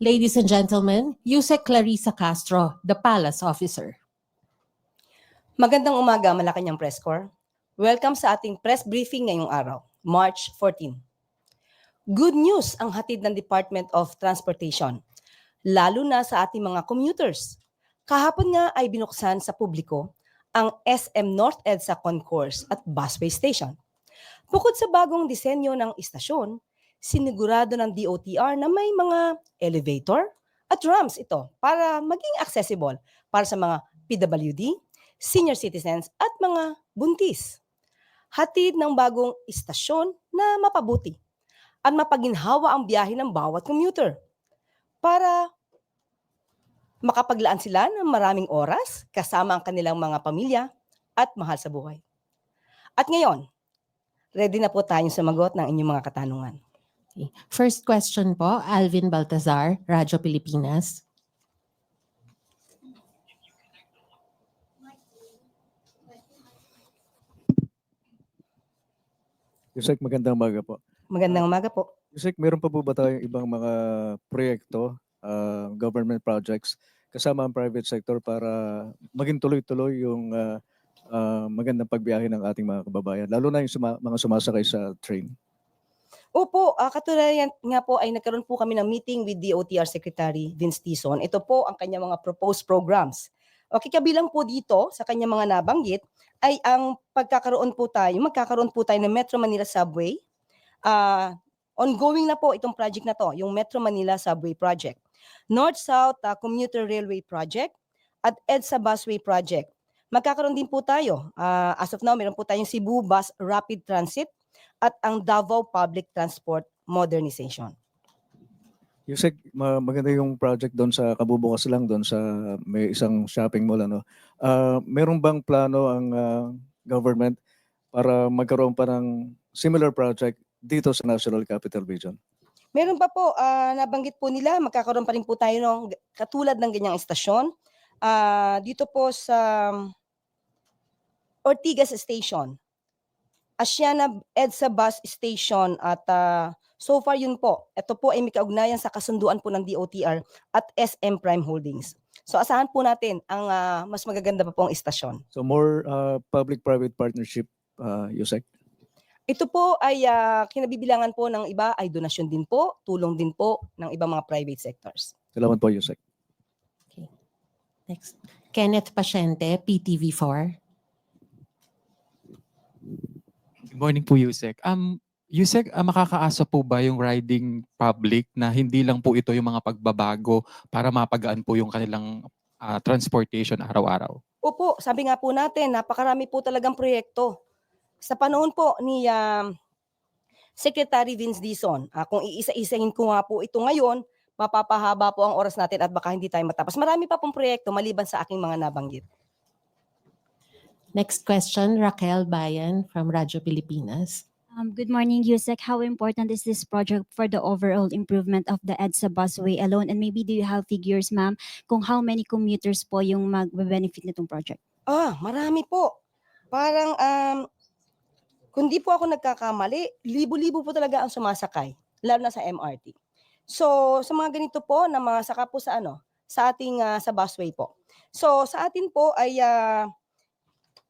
Ladies and gentlemen, Yusek Clarissa Castro, the Palace Officer. Magandang umaga, Malacanang Press Corps. Welcome sa ating press briefing ngayong araw, March 14. Good news ang hatid ng Department of Transportation, lalo na sa ating mga commuters. Kahapon nga ay binuksan sa publiko ang SM North EDSA Concourse at Busway Station. Bukod sa bagong disenyo ng istasyon, sinigurado ng DOTR na may mga elevator at ramps ito para maging accessible para sa mga PWD, senior citizens at mga buntis. Hatid ng bagong istasyon na mapabuti at mapaginhawa ang biyahe ng bawat commuter para makapaglaan sila ng maraming oras kasama ang kanilang mga pamilya at mahal sa buhay. At ngayon, ready na po tayong sumagot ng inyong mga katanungan. Okay. First question po, Alvin Baltazar, Radyo Pilipinas. Yusek, magandang umaga po. Magandang umaga po. Yusek, meron pa po ba tayong ibang mga proyekto, ah, government projects, kasama ang private sector para maging tuloy-tuloy yung ah, ah, magandang pagbiyahe ng ating mga kababayan, lalo na yung suma- mga sumasakay sa train? Opo, uh, katulayan nga po ay nagkaroon po kami ng meeting with DOTR Secretary Vince Tison. Ito po ang kanyang mga proposed programs. Okay, kabilang po dito sa kanyang mga nabanggit ay ang pagkakaroon po tayo, magkakaroon po tayo ng Metro Manila Subway. Ah, ongoing na po itong project na to, yung Metro Manila Subway Project. North-South ah, Commuter Railway Project at EDSA Busway Project. Magkakaroon din po tayo, ah, as of now, meron po tayong Cebu Bus Rapid Transit at ang Davao Public Transport Modernization. Yusek, ma- maganda yung project doon sa kabubukas lang doon sa may isang shopping mall ano. Ah, meron bang plano ang ah, government para magkaroon pa ng similar project dito sa National Capital Region? Meron pa po, ah, nabanggit po nila, magkakaroon pa rin po tayo ng katulad ng ganyang istasyon. Ah, dito po sa Ortigas Station, Asiana EDSA Bus Station at ah, so far yun po. Ito po ay may kaugnayan sa kasunduan po ng DOTR at SM Prime Holdings. So asahan po natin ang ah, mas magaganda pa pong istasyon. So more ah, public-private partnership, ah, Yusek? Ito po ay ah, kinabibilangan po ng iba ay donasyon din po, tulong din po ng ibang mga private sectors. Salamat po, Yusek. Next. Kenneth Pasyente, PTV4. Good morning po, Yusek. Um, Yusek, ah, makakaasa po ba yung riding public na hindi lang po ito yung mga pagbabago para mapagaan po yung kanilang ah, transportation araw-araw? Opo, sabi nga po natin, napakarami po talagang proyekto. Sa panahon po ni um, Secretary Vince Dizon, ah, kung iisa-isahin ko nga po ito ngayon, mapapahaba po ang oras natin at baka hindi tayo matapos. Marami pa pong proyekto maliban sa aking mga nabanggit. Next question, Raquel Bayan from Radyo Pilipinas. Um, good morning, Yusek. How important is this project for the overall improvement of the EDSA busway alone? And maybe do you have figures, ma'am, kung how many commuters po yung mag-benefit nitong project? Ah, marami po. Parang, um, kung di po ako nagkakamali, libo-libo po talaga ang sumasakay, lalo na sa MRT. So, sa mga ganito po, na mga saka po sa ano, sa ating ah, sa busway po. So, sa atin po ay ah,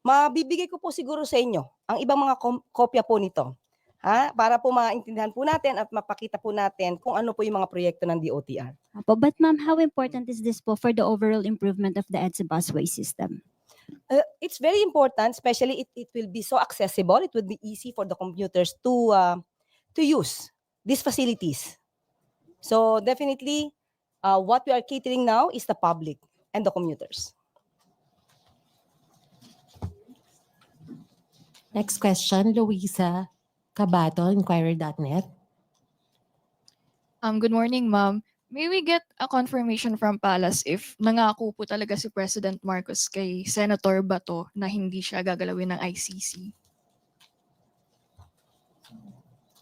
mabibigay ko po siguro sa inyo ang ibang mga kopya po nito. Ha? Para po maintindihan po natin at mapakita po natin kung ano po yung mga proyekto ng DOTR. Apo, but ma'am, how important is this po for the overall improvement of the EDSA busway system? Uh, it's very important, especially it, it will be so accessible. It will be easy for the computers to uh, to use these facilities. So definitely, uh, what we are catering now is the public and the commuters. Next question, Luisa Cabato, Inquirer.net. Um, good morning, ma'am. May we get a confirmation from Palace if nangako po talaga si President Marcos kay Senator Bato na hindi siya gagalawin ng ICC?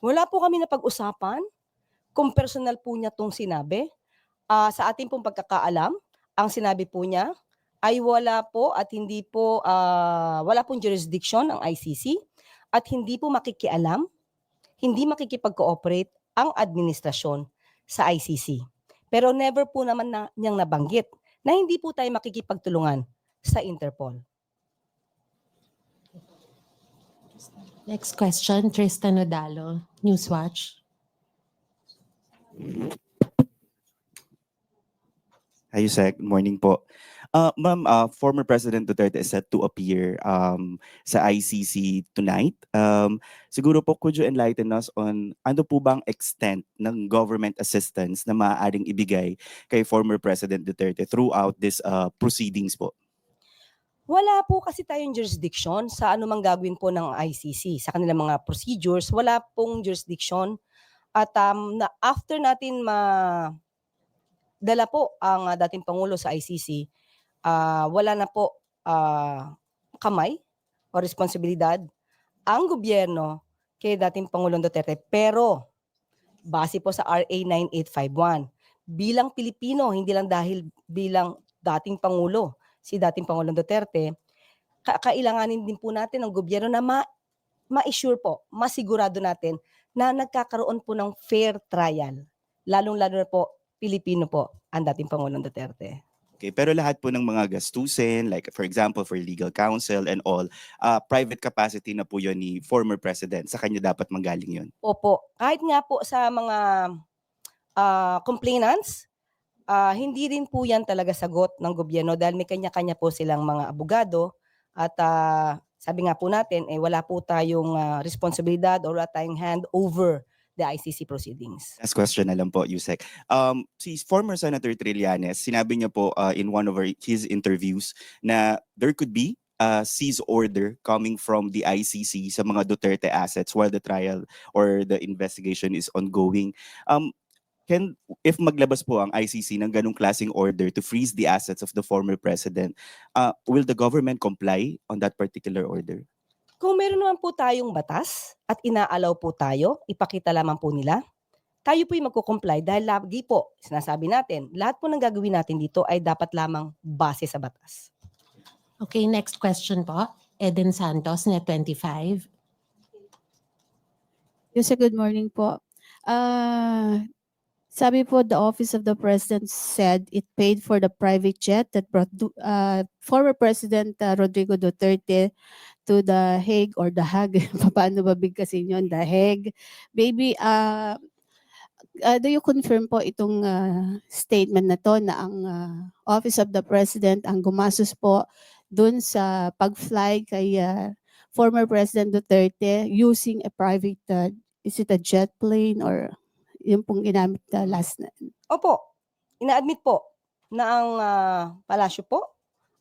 Wala po kami na pag-usapan kung personal po niya itong sinabi. Ah, sa ating pong pagkakaalam, ang sinabi po niya ay wala po at hindi po, ah, wala pong jurisdiction ang ICC at hindi po makikialam, hindi makikipag-cooperate ang administrasyon sa ICC. Pero never po naman na, niyang nabanggit na hindi po tayo makikipagtulungan sa Interpol. Next question, Tristan Odalo, Newswatch. Hi, Yusek. Good morning po. Uh, Ma'am, uh, former President Duterte is set to appear um, sa ICC tonight. Um, siguro po, could you enlighten us on ano po bang extent ng government assistance na maaaring ibigay kay former President Duterte throughout this uh, proceedings po? Wala po kasi tayong jurisdiction sa anumang gagawin po ng ICC, sa kanilang mga procedures, wala pong jurisdiction. At um, na after natin ma dala po ang ah, dating Pangulo sa ICC, ah, wala na po ah, kamay o responsibilidad ang gobyerno kay dating Pangulong Duterte. Pero, base po sa RA 9851, bilang Pilipino, hindi lang dahil bilang dating Pangulo, si dating Pangulong Duterte, ka- kailanganin din po natin ng gobyerno na ma- ma-assure po, masigurado natin na nagkakaroon po ng fair trial. Lalong-lalo na po, Pilipino po ang dating Pangulong Duterte. Okay, pero lahat po ng mga gastusin, like for example, for legal counsel and all, uh, private capacity na po yun ni former President. Sa kanya dapat manggaling yun. Opo, kahit nga po sa mga ah, complainants, ah, hindi rin po yan talaga sagot ng gobyerno dahil may kanya-kanya po silang mga abogado at ah, sabi nga po natin, eh, wala po tayong ah, responsibilidad or wala tayong hand over the ICC proceedings. Last question na lang po, Yusek. Um, si former Senator Trillanes, sinabi niya po uh, in one of her- his interviews na there could be a seize order coming from the ICC sa mga Duterte assets while the trial or the investigation is ongoing. Um, can if maglabas po ang ICC ng ganong klaseng order to freeze the assets of the former president, uh, will the government comply on that particular order? Kung meron naman po tayong batas at inaalaw po tayo, ipakita lamang po nila, tayo po'y magkukomply dahil lagi po, sinasabi natin, lahat po ng gagawin natin dito ay dapat lamang base sa batas. Okay, next question po. Eden Santos, Net 25. Yes, good morning po. Ah, sabi po, the Office of the President said it paid for the private jet that brought uh, former President uh, Rodrigo Duterte to The Hague or The Hague. Paano ba bigkasin yun? The Hague. Maybe, uh, uh, do you confirm po itong uh, statement na to na ang uh, Office of the President ang gumastos po dun sa pag-fly kay uh, former President Duterte using a private uh, is it a jet plane or yung pong ginamit na last na Opo, ina-admit po na ang ah, palasyo po,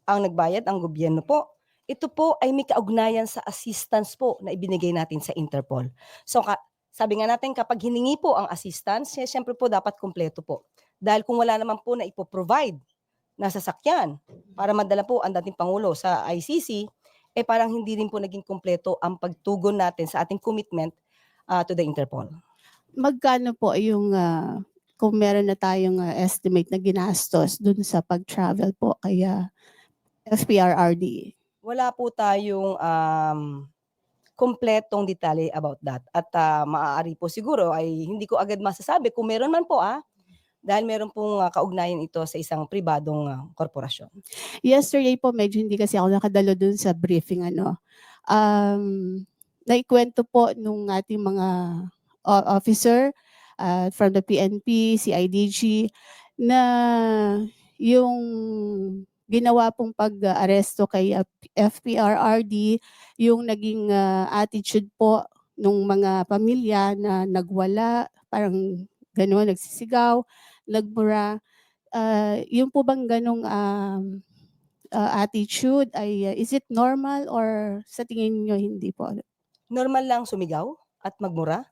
ang nagbayad, ang gobyerno po, ito po ay may kaugnayan sa assistance po na ibinigay natin sa Interpol. So ka, sabi nga natin kapag hiningi po ang assistance, eh, siyempre po dapat kumpleto po. Dahil kung wala naman po na ipoprovide na sasakyan para madala po ang dating Pangulo sa ICC, eh parang hindi rin po naging kumpleto ang pagtugon natin sa ating commitment ah, to the Interpol. Magkano po yung ah, kung meron na tayong ah, estimate na ginastos dun sa pag-travel po kaya FPRRD. wala po tayong um, kompletong detalye about that. At ah, maaari po siguro ay hindi ko agad masasabi kung meron man po ah, dahil meron pong ah, kaugnayan ito sa isang pribadong ah, korporasyon. Yesterday po medyo hindi kasi ako nakadalo dun sa briefing ano. Um, naikwento po nung ating mga officer uh, from the PNP, CIDG na yung ginawa pong pag-aresto kay FPRRD, yung naging uh, attitude po nung mga pamilya na nagwala, parang gano'n, nagsisigaw, nagmura. Uh, yung po bang ganong um, uh, attitude ay uh, is it normal or sa tingin niyo hindi po? Normal lang sumigaw at magmura.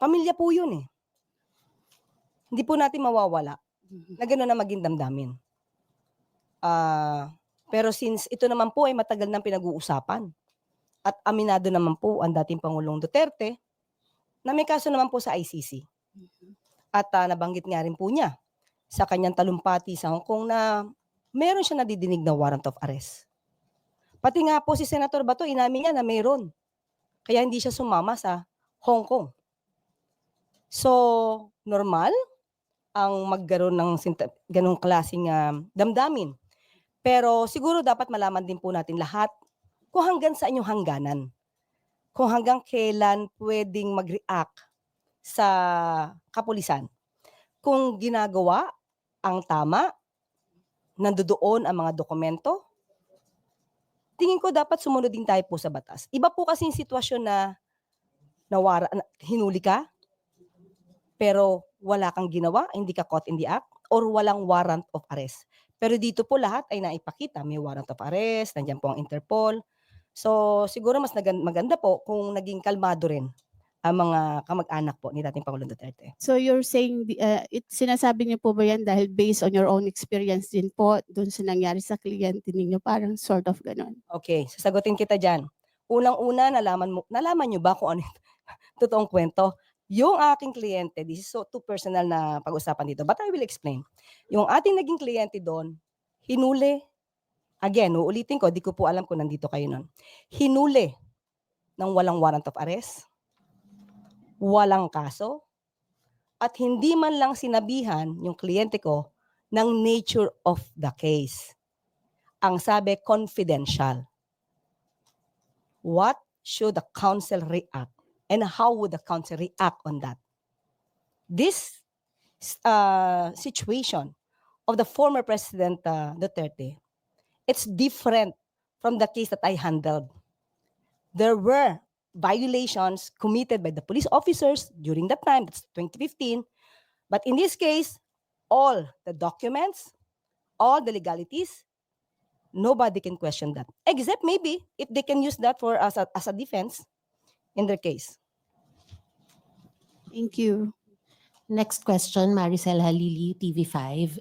Pamilya po yun eh. Hindi po natin mawawala na gano'n na maging damdamin. Ah, pero since ito naman po ay matagal nang pinag-uusapan at aminado naman po ang dating Pangulong Duterte na may kaso naman po sa ICC. At ah, nabanggit nga rin po niya sa kanyang talumpati sa Hong Kong na meron siya nadidinig na warrant of arrest. Pati nga po si Senator Bato, inamin niya na mayroon. Kaya hindi siya sumama sa Hong Kong. So, normal ang magkaroon ng ganong klaseng ah, damdamin. Pero siguro dapat malaman din po natin lahat kung hanggang saan yung hangganan. Kung hanggang kailan pwedeng mag-react sa kapulisan. Kung ginagawa ang tama, nandoon ang mga dokumento, tingin ko dapat sumunod din tayo po sa batas. Iba po kasi yung sitwasyon na nawara, na- hinuli ka, pero wala kang ginawa, hindi ka caught in the act, or walang warrant of arrest. Pero dito po lahat ay naipakita. May warrant of arrest, nandiyan po ang Interpol. So siguro mas maganda po kung naging kalmado rin ang mga kamag-anak po ni dating Pangulong Duterte. So you're saying, uh, it, sinasabi niyo po ba yan dahil based on your own experience din po dun sa nangyari sa kliyente ninyo, parang sort of ganon? Okay, sasagutin kita dyan. Unang-una, nalaman, mo, nalaman nyo ba kung ano yung totoong kwento? Yung aking kliyente, this is so too personal na pag-usapan dito, but I will explain. Yung ating naging kliyente doon, hinuli, again, uulitin ko, di ko po alam kung nandito kayo nun. Hinuli ng walang warrant of arrest, walang kaso, at hindi man lang sinabihan yung kliyente ko ng nature of the case. Ang sabi, confidential what should the council react and how would the country react on that? This uh, situation of the former President uh, Duterte, it's different from the case that I handled. There were violations committed by the police officers during that time, that's 2015. But in this case, all the documents, all the legalities, nobody can question that except maybe if they can use that for as a, as a defense in their case Thank you. Next question, Maricel Halili, TV5.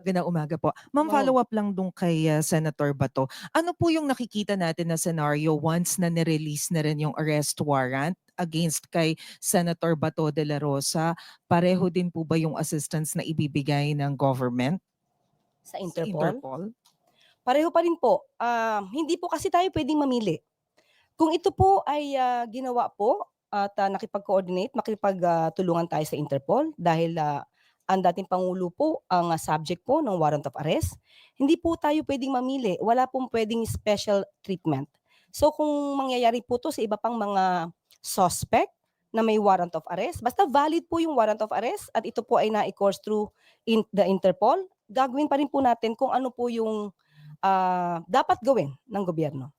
Magandang umaga po. Ma'am, Wow. follow-up lang dun kay uh, Senator Bato. Ano po yung nakikita natin na scenario once na nirelease na rin yung arrest warrant against kay Senator Bato de la Rosa? Pareho din po ba yung assistance na ibibigay ng government? sa sa Interpol. Pareho pa rin po. Ah, hindi po kasi tayo pwedeng mamili. Kung ito po ay ah, ginawa po at ah, nakipag-coordinate, makipag-tulungan tayo sa Interpol dahil ah, ang dating Pangulo po ang ah, subject po ng warrant of arrest, hindi po tayo pwedeng mamili. Wala pong pwedeng special treatment. So kung mangyayari po to sa iba pang mga suspect na may warrant of arrest, basta valid po yung warrant of arrest at ito po ay na-course through in the Interpol, gagawin pa rin po natin kung ano po yung ah, dapat gawin ng gobyerno.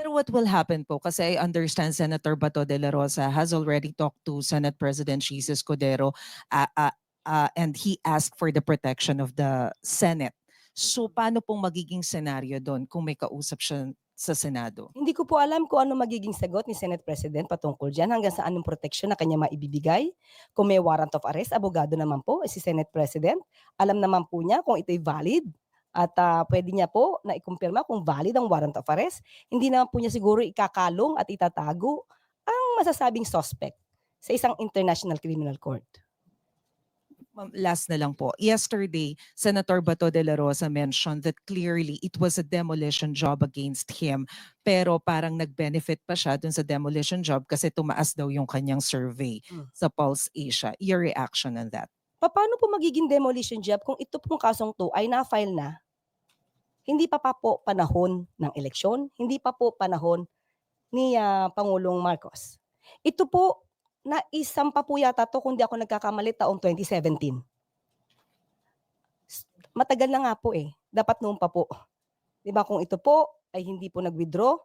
Pero what will happen po? Kasi I understand Senator Bato de la Rosa has already talked to Senate President Jesus Codero uh, uh, uh, and he asked for the protection of the Senate. So paano pong magiging senaryo doon kung may kausap siya sa Senado? Hindi ko po alam kung ano magiging sagot ni Senate President patungkol dyan, hanggang saan yung protection na kanya maibibigay. Kung may warrant of arrest, abogado naman po si Senate President. Alam naman po niya kung ito'y valid at ah, pwede niya po na ikumpirma kung valid ang warrant of arrest. Hindi naman po niya siguro ikakalong at itatago ang masasabing suspect sa isang international criminal court. Ma'am, Last na lang po. Yesterday, Senator Bato de la Rosa mentioned that clearly it was a demolition job against him. Pero parang nag-benefit pa siya dun sa demolition job kasi tumaas daw yung kanyang survey Hmm. sa Pulse Asia. Your reaction on that? Paano po magiging demolition job kung ito pong kasong to ay na-file na? Hindi pa pa po panahon ng eleksyon, hindi pa po panahon ni ah, Pangulong Marcos. Ito po, na isang pa po yata to kung di ako nagkakamali taong 2017. S- Matagal na nga po eh. Dapat noon pa po. Di ba kung ito po ay hindi po nag-withdraw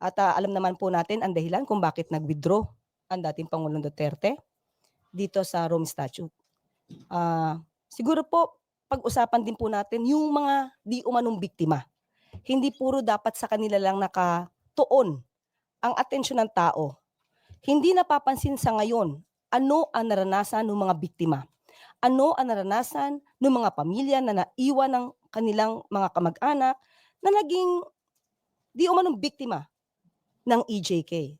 at ah, alam naman po natin ang dahilan kung bakit nag-withdraw ang dating Pangulong Duterte dito sa Rome Statute. Ah, siguro po pag-usapan din po natin yung mga di umanong biktima. Hindi puro dapat sa kanila lang nakatuon ang atensyon ng tao. Hindi napapansin sa ngayon ano ang naranasan ng mga biktima. Ano ang naranasan ng mga pamilya na naiwan ng kanilang mga kamag-anak na naging di umanong biktima ng EJK.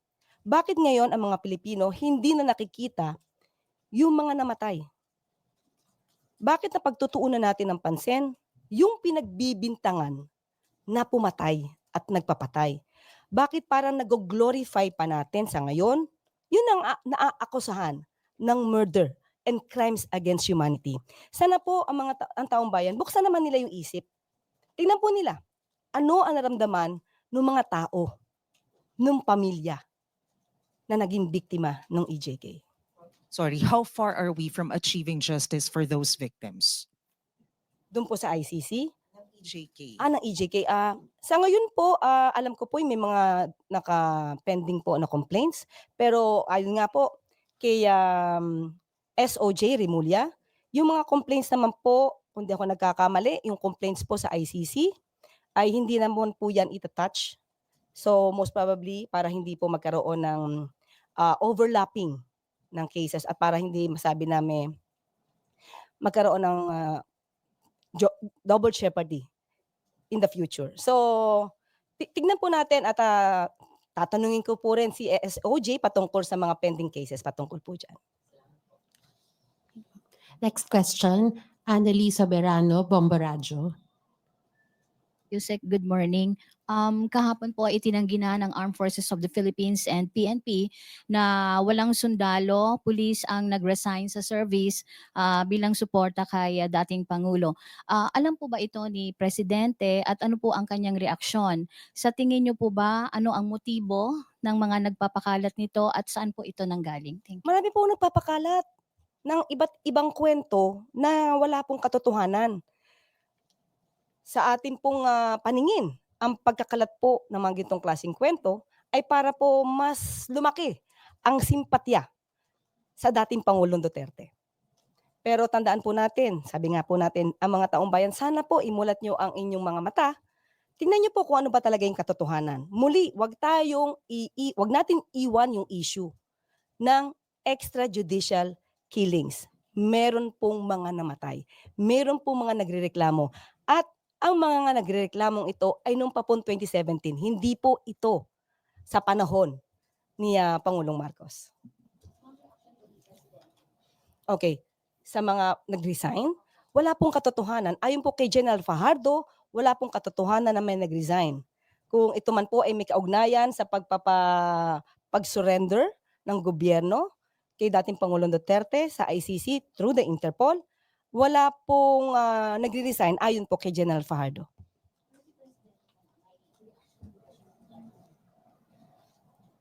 Bakit ngayon ang mga Pilipino hindi na nakikita yung mga namatay? Bakit na pagtutuunan natin ng pansin yung pinagbibintangan na pumatay at nagpapatay? Bakit parang nag-glorify pa natin sa ngayon? Yun ang naaakusahan ng murder and crimes against humanity. Sana po ang mga ta- ang taong bayan, buksan naman nila yung isip. Tingnan po nila, ano ang naramdaman ng mga tao, ng pamilya na naging biktima ng EJK. Sorry, how far are we from achieving justice for those victims? Doon po sa ICC, EJK. ah, ng EJK, ah, sa ngayon po, ah, alam ko po, may mga naka-pending po na complaints. Pero ayun nga po, kay um, SOJ Remulla, yung mga complaints naman po, kung di ako nagkakamali, yung complaints po sa ICC, ay hindi naman po yan itatouch. So most probably, para hindi po magkaroon ng ah, overlapping ng cases at para hindi masabi namin magkaroon ng ah, jo- double jeopardy in the future. So, ti- tignan po natin at ah, tatanungin ko po rin si SOJ patungkol sa mga pending cases patungkol po dyan. Next question, Annalisa Berano, Bomboradio. Yusek, good morning. Um, kahapon po itinanggi na ng Armed Forces of the Philippines and PNP na walang sundalo, pulis ang nag-resign sa service ah, bilang suporta kay ah, dating Pangulo. Ah, alam po ba ito ni Presidente at ano po ang kanyang reaksyon? Sa tingin niyo po ba ano ang motibo ng mga nagpapakalat nito at saan po ito nanggaling? Thank you. Marami po nagpapakalat ng iba't ibang kwento na wala pong katotohanan. Sa ating pong ah, paningin, ang pagkakalat po ng mga gintong klaseng kwento ay para po mas lumaki ang simpatya sa dating Pangulong Duterte. Pero tandaan po natin, sabi nga po natin, ang mga taong bayan, sana po imulat nyo ang inyong mga mata. Tingnan nyo po kung ano ba talaga yung katotohanan. Muli, wag tayong, i- i- wag natin iwan yung issue ng extrajudicial killings. Meron pong mga namatay. Meron pong mga nagrereklamo. At ang mga nga nagrereklamong ito ay nung papon 2017. Hindi po ito sa panahon ni ah, Pangulong Marcos. Okay. Sa mga nag-resign, wala pong katotohanan. Ayon po kay General Fajardo, wala pong katotohanan na may nag-resign. Kung ito man po ay may kaugnayan sa pagpapa pag-surrender ng gobyerno kay dating Pangulong Duterte sa ICC through the Interpol, wala pong ah, nagre-resign ayon po kay General Fajardo.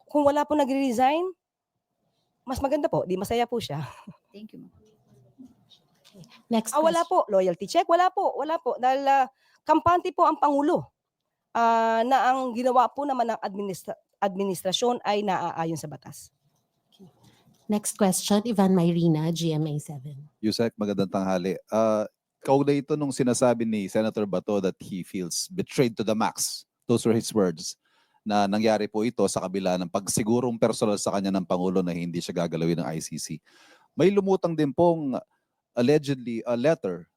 Kung wala po nagre-resign, mas maganda po, di masaya po siya. Thank you. ma'am. Next Ah, wala question. po. Loyalty check? Wala po. Wala po. Dahil ah, kampante po ang Pangulo ah, na ang ginawa po naman ng administra- administrasyon ay naaayon sa batas. Next question, Ivan Mayrina, GMA7. Yusek, magandang tanghali. Uh, kaugnay ito nung sinasabi ni Senator Bato that he feels betrayed to the max. Those were his words. Na nangyari po ito sa kabila ng pagsigurong personal sa kanya ng Pangulo na hindi siya gagalawin ng ICC. May lumutang din pong allegedly a letter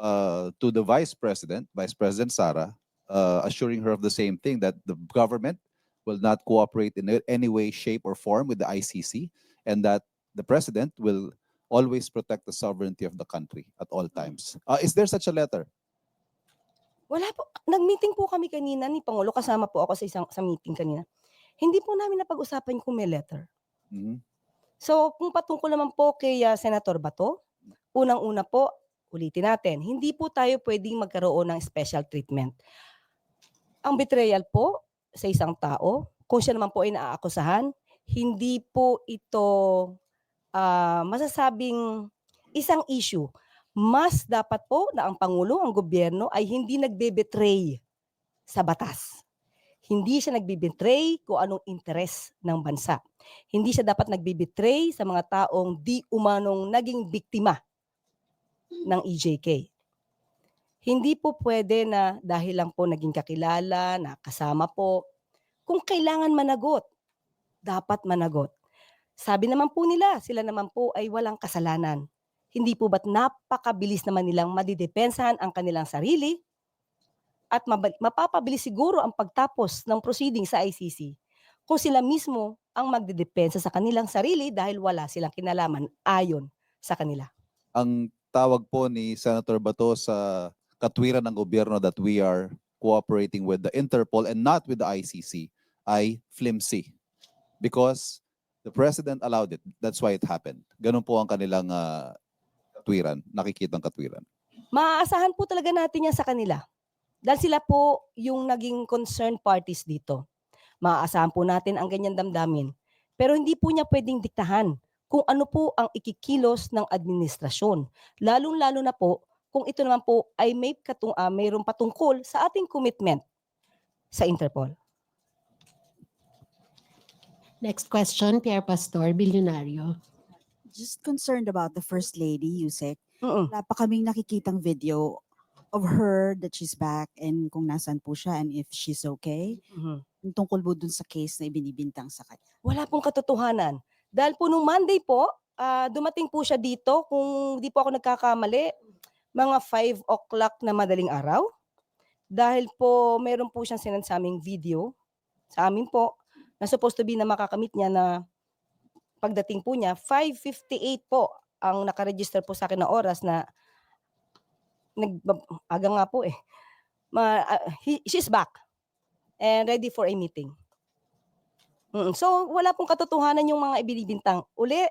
uh, to the Vice President, Vice President Sara, uh, assuring her of the same thing that the government will not cooperate in any way, shape, or form with the ICC and that the President will always protect the sovereignty of the country at all times. Uh, is there such a letter? Wala po. Nag-meeting po kami kanina ni Pangulo. Kasama po ako sa isang sa meeting kanina. Hindi po namin napag-usapan kung may letter. Mhm. So, kung patungkol naman po kay ah, Senator Bato, unang-una po, ulitin natin, hindi po tayo pwedeng magkaroon ng special treatment. Ang betrayal po sa isang tao, kung siya naman po ay naaakusahan, hindi po ito ah, masasabing isang issue. Mas dapat po na ang Pangulo, ang gobyerno ay hindi nagbe-betray sa batas. Hindi siya nagbe-betray kung anong interes ng bansa. Hindi siya dapat nagbe-betray sa mga taong di umanong naging biktima ng EJK. Hindi po pwede na dahil lang po naging kakilala, nakasama po, kung kailangan managot, dapat managot. Sabi naman po nila, sila naman po ay walang kasalanan. Hindi po ba't napakabilis naman nilang madidepensahan ang kanilang sarili at mapapabilis siguro ang pagtapos ng proceeding sa ICC kung sila mismo ang magdidepensa sa kanilang sarili dahil wala silang kinalaman ayon sa kanila. Ang tawag po ni Senator Bato sa katwiran ng gobyerno that we are cooperating with the Interpol and not with the ICC ay flimsy. Because the president allowed it. That's why it happened. Ganun po ang kanilang ah, katwiran, nakikitang katwiran. Maaasahan po talaga natin yan sa kanila. Dahil sila po yung naging concerned parties dito. Maaasahan po natin ang ganyan damdamin. Pero hindi po niya pwedeng diktahan kung ano po ang ikikilos ng administrasyon. Lalong-lalo na po kung ito naman po ay may katung, ah, mayroong patungkol sa ating commitment sa Interpol. Next question, Pierre Pastor, Bilyonaryo. just concerned about the First Lady, Yusek. Mm-mm. Wala pa kaming nakikitang video of her that she's back and kung nasan po siya and if she's okay. Mhm. Yung Tungkol po dun sa case na ibinibintang sa kanya. Wala pong katotohanan. Dahil po nung Monday po, ah, dumating po siya dito, kung di po ako nagkakamali, mga 5 o'clock na madaling araw. Dahil po meron po siyang sinend sa aming video, sa amin po, na supposed to be na makakamit niya na pagdating po niya, 5.58 po ang nakaregister po sa akin na oras na nag, aga nga po eh. Ma, ah, he- she's back and ready for a meeting. Mm, So, wala pong katotohanan yung mga ibinibintang. Uli,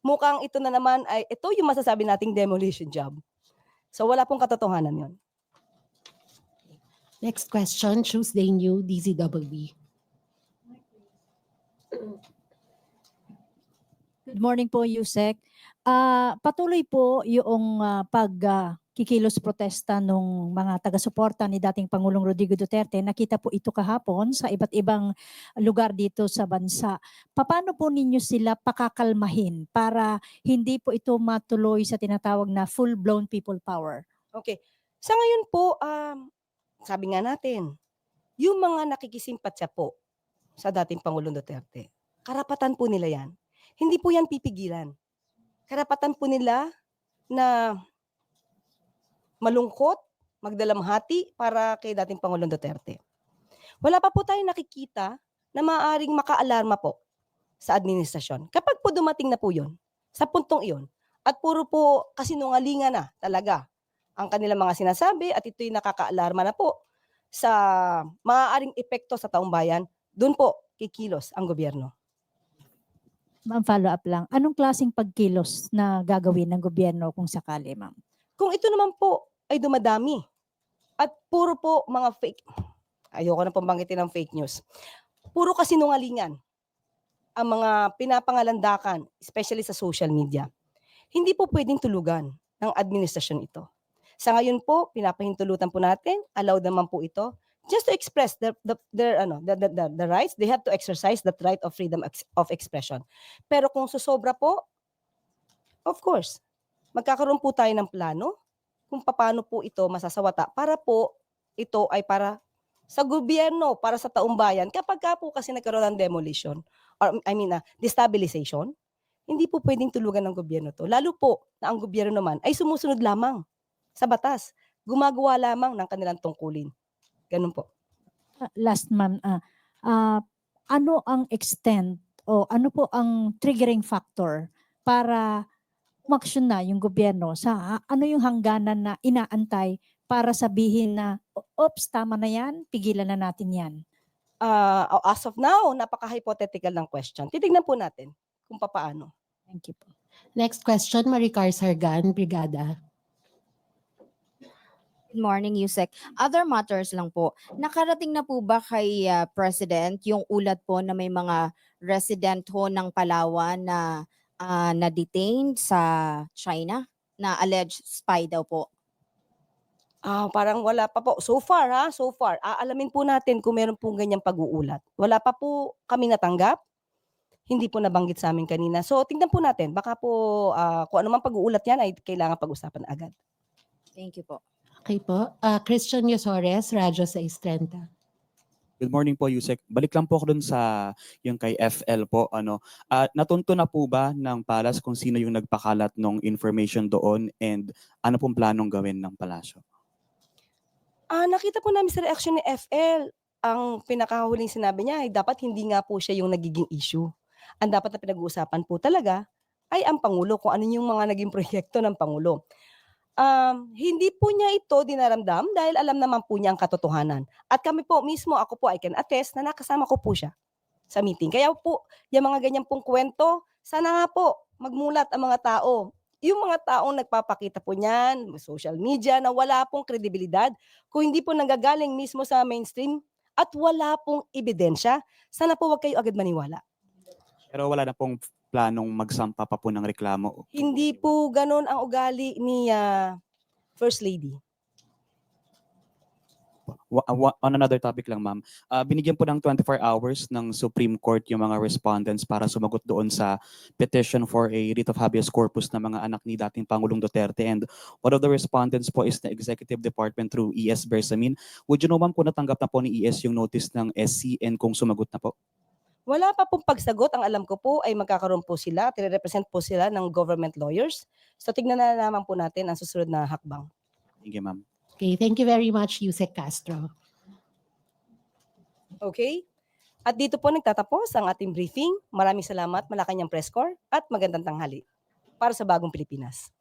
mukhang ito na naman ay, ito yung masasabi nating demolition job. So, wala pong katotohanan yon. Next question, Tuesday New, DZWB. Good morning po, Yusek. Ah, patuloy po yung ah, pag ah, kikilos protesta ng mga taga-suporta ni dating Pangulong Rodrigo Duterte. Nakita po ito kahapon sa iba't ibang lugar dito sa bansa. Paano po ninyo sila pakakalmahin para hindi po ito matuloy sa tinatawag na full-blown people power? Okay. Sa ngayon po, um, sabi nga natin, yung mga nakikisimpatya po sa dating Pangulong Duterte, karapatan po nila yan. Hindi po yan pipigilan. Karapatan po nila na malungkot, magdalamhati para kay dating Pangulong Duterte. Wala pa po tayong nakikita na maaaring makaalarma po sa administrasyon. Kapag po dumating na po yun, sa puntong iyon, at puro po kasinungalingan na talaga ang kanilang mga sinasabi at ito'y nakakaalarma na po sa maaaring epekto sa taong bayan, doon po kikilos ang gobyerno. Ma'am, follow up lang. Anong klaseng pagkilos na gagawin ng gobyerno kung sakali, ma'am? Kung ito naman po ay dumadami at puro po mga fake, ayoko na pambanggitin ng fake news, puro kasinungalingan ang mga pinapangalandakan, especially sa social media, hindi po pwedeng tulugan ng administrasyon ito. Sa ngayon po, pinapahintulutan po natin, allowed naman po ito, just to express their, the, their, ano, the, the, the, the rights, they have to exercise that right of freedom of expression. Pero kung susobra po, of course, magkakaroon po tayo ng plano kung paano po ito masasawata para po ito ay para sa gobyerno, para sa taong bayan. Kapag ka po kasi nagkaroon ng demolition, or I mean, uh, destabilization, hindi po pwedeng tulugan ng gobyerno to. Lalo po na ang gobyerno naman ay sumusunod lamang sa batas. Gumagawa lamang ng kanilang tungkulin. Ganun po. Ah, last ma'am, ah, ah, ano ang extent o ano po ang triggering factor para umaksyon na yung gobyerno sa ano yung hangganan na inaantay para sabihin na, oops, tama na yan, pigilan na natin yan. Ah, as of now, napaka-hypothetical ng question. Titignan po natin kung papaano. Thank you po. Next question, Maricar Sargan, Brigada. Good morning, Yusek. Other matters lang po. Nakarating na po ba kay ah, President yung ulat po na may mga resident ho ng Palawan na ah, na-detained sa China na alleged spy daw po? Ah, parang wala pa po. So far ha, so far. Aalamin po natin kung meron pong ganyang pag-uulat. Wala pa po kami natanggap. Hindi po nabanggit sa amin kanina. So tingnan po natin. Baka po ah, kung ano man pag-uulat yan ay kailangan pag-usapan agad. Thank you po. Okay po. Ah, Christian Yosores, Radyo 630. Good morning po, Yusek. Balik lang po ako dun sa yung kay FL po. Ano, ah, natunto na po ba ng Palas kung sino yung nagpakalat ng information doon and ano pong planong gawin ng palasyo? Ah, nakita po namin sa reaction ni FL. ang pinakahuling sinabi niya ay dapat hindi nga po siya yung nagiging issue. Ang dapat na pinag-uusapan po talaga ay ang Pangulo, kung ano yung mga naging proyekto ng Pangulo. Um, hindi po niya ito dinaramdam dahil alam naman po niya ang katotohanan. At kami po mismo, ako po, I can attest na nakasama ko po siya sa meeting. Kaya po, yung mga ganyan pong kwento, sana nga po magmulat ang mga tao. Yung mga taong nagpapakita po niyan, social media, na wala pong kredibilidad, kung hindi po nanggagaling mismo sa mainstream at wala pong ebidensya, sana po wag kayo agad maniwala. Pero wala na pong planong magsampa pa po ng reklamo. Hindi po ganun ang ugali ni ah, First Lady. Wa- wa- on another topic lang, ma'am. Ah, binigyan po ng 24 hours ng Supreme Court yung mga respondents para sumagot doon sa petition for a writ of habeas corpus ng mga anak ni dating Pangulong Duterte. And one of the respondents po is the Executive Department through ES Bersamin. Would you know, ma'am, kung natanggap na po ni ES yung notice ng SC and kung sumagot na po? Wala pa pong pagsagot. Ang alam ko po ay magkakaroon po sila, tire-represent po sila ng government lawyers. So tignan na naman po natin ang susunod na hakbang. Thank you, ma'am. Okay, thank you very much, Yusek Castro. Okay? At dito po nagtatapos ang ating briefing. Maraming salamat, Malacanang Press Corps, at magandang tanghali para sa bagong Pilipinas.